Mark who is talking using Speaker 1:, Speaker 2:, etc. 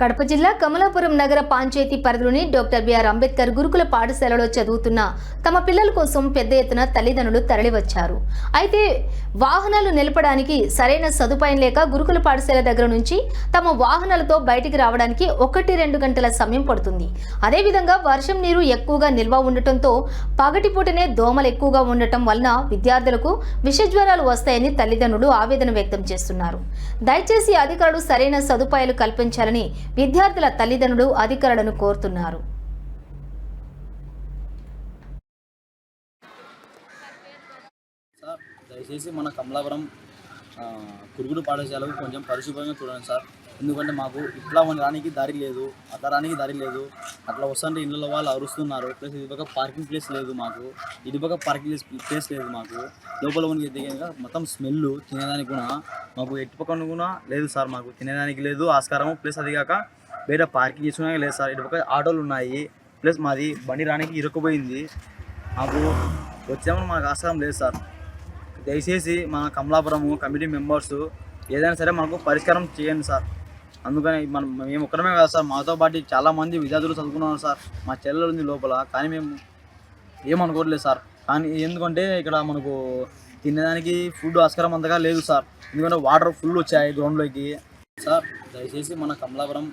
Speaker 1: కడప జిల్లా కమలాపురం నగర పంచాయతీ పరిధిలోని డాక్టర్ బిఆర్ అంబేద్కర్ గురుకుల పాఠశాలలో చదువుతున్న తమ పిల్లల కోసం పెద్ద ఎత్తున తల్లిదండ్రులు తరలివచ్చారు. అయితే వాహనాలు నిలపడానికి సరైన సదుపాయం లేక గురుకుల పాఠశాల దగ్గర నుంచి తమ వాహనాలతో బయటికి రావడానికి ఒకటి రెండు గంటల సమయం పడుతుంది. అదేవిధంగా వర్షం నీరు ఎక్కువగా నిల్వ ఉండటంతో పగటిపూటనే దోమలు ఎక్కువగా ఉండటం వలన విద్యార్థులకు విషజ్వరాలు వస్తాయని తల్లిదండ్రులు ఆవేదన వ్యక్తం చేస్తున్నారు. దయచేసి అధికారులు సరైన సదుపాయాలు కల్పించాలని విద్యార్థుల తల్లిదండ్రులు అధికారులను కోరుతున్నారు.
Speaker 2: సార్ దయచేసి మన కమలాపురం ఆ, కురుగుడు పాఠశాలకు కొంచెం పరిశుభ్రంగా చూడండి సార్. ఎందుకంటే మాకు ఇట్లా మన రానికి దారి లేదు అట్లా రానికి దారి లేదు. అట్లా వస్తుంటే ఇళ్ళ వాళ్ళు అరుస్తున్నారు. ప్లస్ ఇది పక్క పార్కింగ్ ప్లేస్ లేదు మాకు. ఇది పక్క పార్కింగ్ ప్లేస్ ప్లేస్ లేదు మాకు. లోపల మనకి దిగాక మొత్తం స్మెల్ తినేదానికి కూడా మాకు ఎటు పక్కన కూడా లేదు సార్ మాకు. తినేదానికి లేదు ఆస్కారము. ప్లస్ అది కాక బయట పార్కింగ్ చేసుకోవడానికి లేదు సార్. ఇటు పక్క ఆటోలు ఉన్నాయి. ప్లస్ మాది బండి రానికి ఇరుక్కుపోయింది. మాకు వచ్చామని మాకు ఆస్కారం లేదు సార్. దయచేసి మన కమలాపురము కమిటీ మెంబర్స్ ఏదైనా సరే మనకు పరిష్కారం చేయండి సార్. అందుకని మనం మేము ఒక్కడమే కాదు సార్ మాతో పాటు చాలా మంది విద్యార్థులు చదువుకున్నాం సార్. మా చెల్లెలు ఉంది లోపల కానీ మేము ఏమనుకోవట్లేదు సార్. కానీ ఎందుకంటే ఇక్కడ మనకు తినడానికి ఫుడ్ ఆస్కారం అంతగా లేదు సార్. ఎందుకంటే వాటర్ ఫుల్ వచ్చాయి గ్రౌండ్లోకి. సార్ దయచేసి మన కమలాపురం